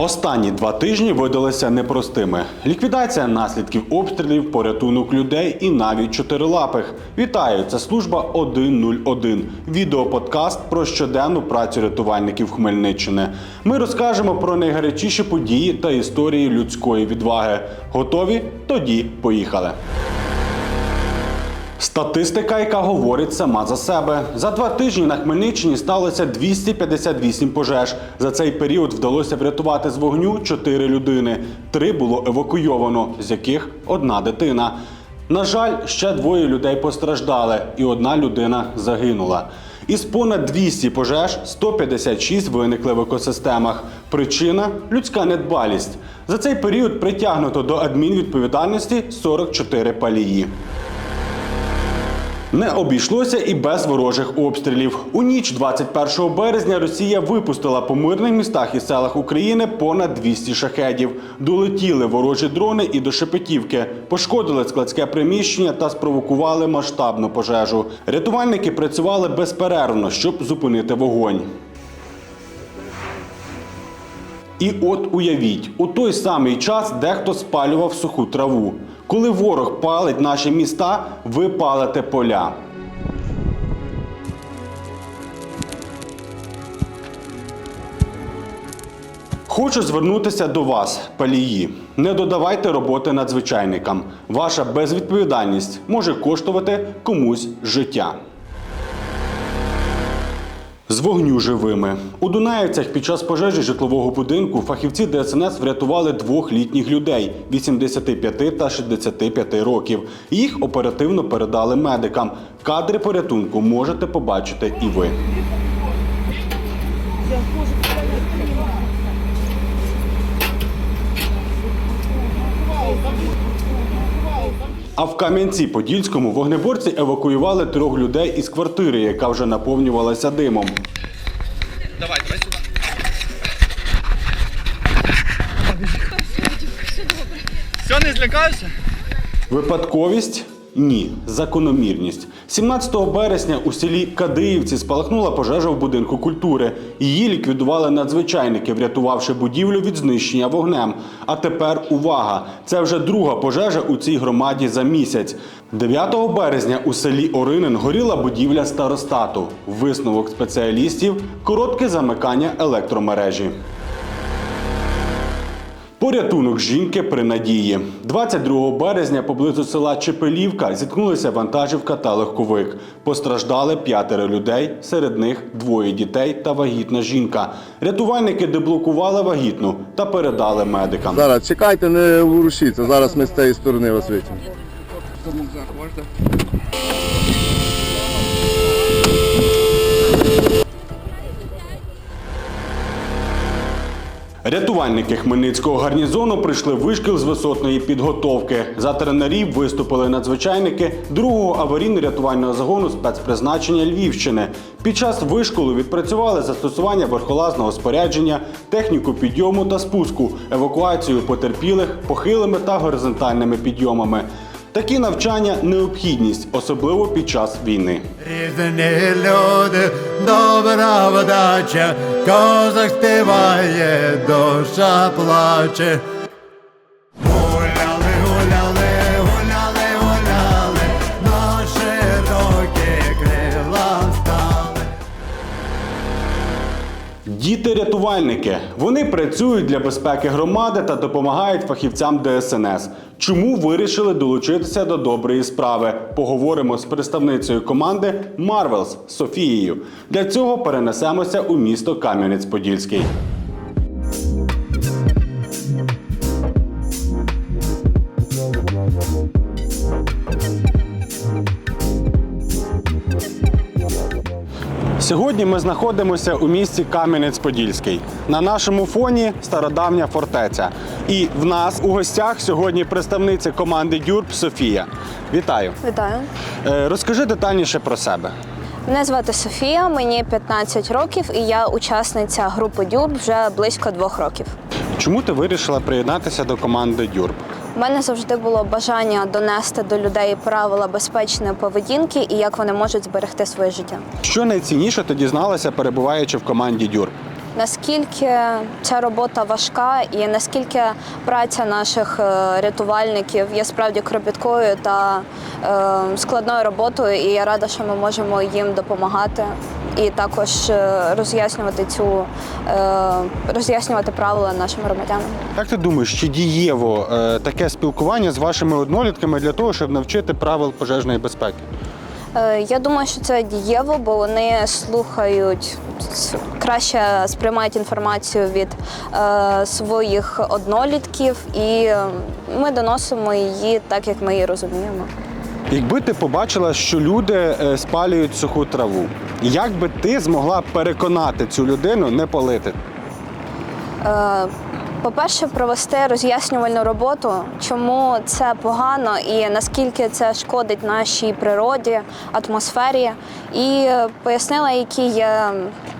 Останні два тижні видалися непростими: ліквідація наслідків обстрілів, порятунок людей і навіть чотирилапих. Вітаю! Це служба 101. Відеоподкаст про щоденну працю рятувальників Хмельниччини. Ми розкажемо про найгарячіші події та історії людської відваги. Готові? Тоді поїхали. Статистика, яка говорить сама за себе. За два тижні на Хмельниччині сталося 258 пожеж. За цей період вдалося врятувати з вогню 4 людини. Три було евакуйовано, з яких одна дитина. На жаль, ще двоє людей постраждали, і одна людина загинула. Із понад 200 пожеж 156 виникли в екосистемах. Причина людська недбалість. За цей період притягнуто до адмінвідповідальності 44 палії. Не обійшлося і без ворожих обстрілів. У ніч 21 березня Росія випустила по мирних містах і селах України понад 200 шахедів. Долетіли ворожі дрони і до Шепетівки, пошкодили складське приміщення та спровокували масштабну пожежу. Рятувальники працювали безперервно, щоб зупинити вогонь. І от уявіть, у той самий час дехто спалював суху траву. Коли ворог палить наші міста, ви палите поля. Хочу звернутися до вас, палії. Не додавайте роботи надзвичайникам. Ваша безвідповідальність може коштувати комусь життя. З вогню живими у Дунаївцях під час пожежі житлового будинку фахівці ДСНС врятували двох літніх людей 85 та 65 років. Їх оперативно передали медикам. Кадри порятунку можете побачити і ви. А в Кам'янці-Подільському вогнеборці евакуювали трьох людей із квартири, яка вже наповнювалася димом. Давай, давай сюди. Все, не злякаюся. Випадковість? Ні, закономірність. 17 березня у селі Кадиївці спалахнула пожежа в будинку культури. Її ліквідували надзвичайники, врятувавши будівлю від знищення вогнем. А тепер увага! Це вже друга пожежа у цій громаді за місяць. 9 березня у селі Оринин горіла будівля старостату. Висновок спеціалістів коротке замикання електромережі. Порятунок жінки при надії. 22 березня поблизу села Чепелівка зіткнулися вантажівка та легковик. Постраждали п'ятеро людей, серед них двоє дітей та вагітна жінка. Рятувальники деблокували вагітну та передали медикам. Зараз чекайте, не ворушіться. Зараз ми з цієї сторони вас витягнемо. Рятувальники Хмельницького гарнізону прийшли вишкіл з висотної підготовки. За тренерів виступили надзвичайники другого аварійно-рятувального загону спецпризначення Львівщини. Під час вишколу відпрацювали застосування верхолазного спорядження, техніку підйому та спуску, евакуацію потерпілих похилими та горизонтальними підйомами. Такі навчання необхідність, особливо під час війни. Різні люди, добра вдача, козак співає, душа плаче. Діти-рятувальники. Вони працюють для безпеки громади та допомагають фахівцям ДСНС. Чому вирішили долучитися до доброї справи? Поговоримо з представницею команди Марвелс Софією. Для цього перенесемося у місто Кам'янець-Подільський. Сьогодні ми знаходимося у місті Кам'янець-Подільський. На нашому фоні стародавня фортеця. І в нас у гостях сьогодні представниця команди Дюрб Софія. Вітаю. Вітаю. Е, Розкажи детальніше про себе. Мене звати Софія, мені 15 років, і я учасниця групи Дюрб вже близько двох років. Чому ти вирішила приєднатися до команди Дюрб? У мене завжди було бажання донести до людей правила безпечної поведінки і як вони можуть зберегти своє життя. Що найцінніше ти дізналася, перебуваючи в команді Дюрб? наскільки ця робота важка і наскільки праця наших е, рятувальників є справді кропіткою та е, складною роботою, і я рада, що ми можемо їм допомагати і також е, роз'яснювати цю е, роз'яснювати правила нашим громадянам. Як ти думаєш, чи дієво е, таке спілкування з вашими однолітками для того, щоб навчити правил пожежної безпеки? Я думаю, що це дієво, бо вони слухають краще сприймають інформацію від е, своїх однолітків, і ми доносимо її так, як ми її розуміємо. Якби ти побачила, що люди спалюють суху траву, як би ти змогла переконати цю людину не палити? Е, По-перше, провести роз'яснювальну роботу, чому це погано і наскільки це шкодить нашій природі, атмосфері, і пояснила, які є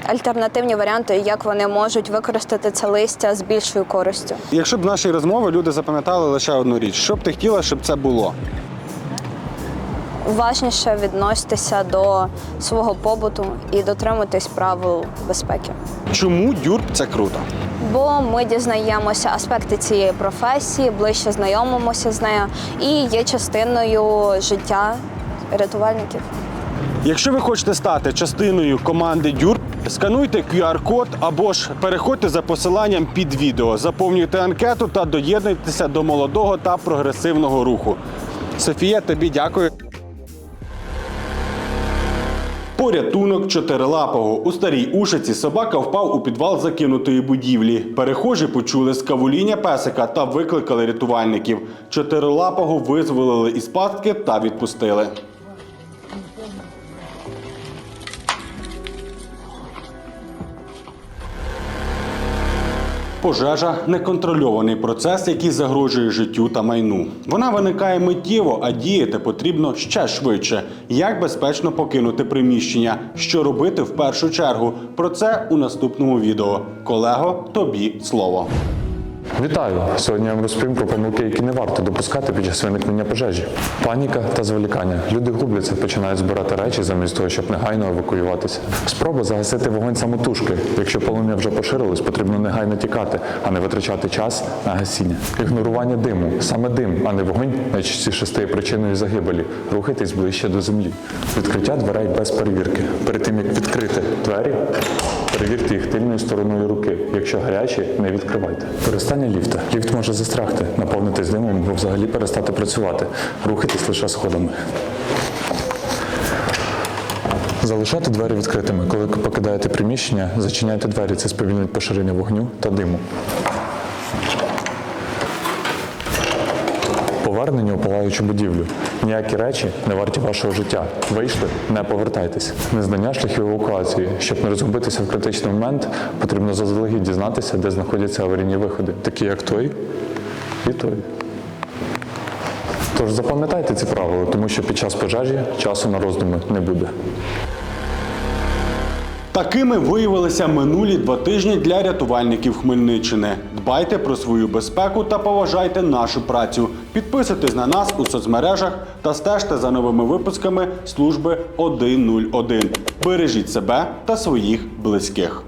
альтернативні варіанти, як вони можуть використати це листя з більшою користю. Якщо б в нашій розмові люди запам'ятали лише одну річ, що б ти хотіла, щоб це було? Уважніше відноситися до свого побуту і дотримуватись правил безпеки. Чому дюрк це круто? Бо ми дізнаємося аспекти цієї професії, ближче знайомимося з нею і є частиною життя рятувальників. Якщо ви хочете стати частиною команди Дюрк, скануйте QR-код або ж переходьте за посиланням під відео, заповнюйте анкету та доєднуйтеся до молодого та прогресивного руху. Софія, тобі дякую. Порятунок чотирилапого. У старій ушиці собака впав у підвал закинутої будівлі. Перехожі почули скавуління песика та викликали рятувальників. Чотирилапого визволили із пастки та відпустили. Пожежа неконтрольований процес, який загрожує життю та майну. Вона виникає миттєво, а діяти потрібно ще швидше. Як безпечно покинути приміщення? Що робити в першу чергу? Про це у наступному відео. Колего, тобі слово. Вітаю! Сьогодні я вам розповім про помилки, які не варто допускати під час виникнення пожежі. Паніка та зволікання. Люди губляться, починають збирати речі замість того, щоб негайно евакуюватися. Спроба загасити вогонь самотужки. Якщо полум'я вже поширилось, потрібно негайно тікати, а не витрачати час на гасіння. Ігнорування диму. Саме дим, а не вогонь найчастіше стає причиною загибелі. Рухайтесь ближче до землі. Відкриття дверей без перевірки. Перед тим як відкрити двері, перевірте їх тильною стороною руки. Якщо гарячі, не відкривайте. Перестання ліфта. Ліфт може застрягти, наповнитись димом або взагалі перестати працювати. Рухайтесь лише сходами. Залишати двері відкритими. Коли покидаєте приміщення, зачиняйте двері. Це сповільнить поширення вогню та диму. Повернення у палаючу будівлю. Ніякі речі не варті вашого життя. Вийшли, не повертайтесь. Незнання шляхів евакуації. Щоб не розгубитися в критичний момент, потрібно заздалегідь дізнатися, де знаходяться аварійні виходи, такі як той і той. Тож запам'ятайте ці правила, тому що під час пожежі часу на роздуми не буде. Такими виявилися минулі два тижні для рятувальників Хмельниччини. Дбайте про свою безпеку та поважайте нашу працю. Підписуйтесь на нас у соцмережах та стежте за новими випусками служби 101. Бережіть себе та своїх близьких.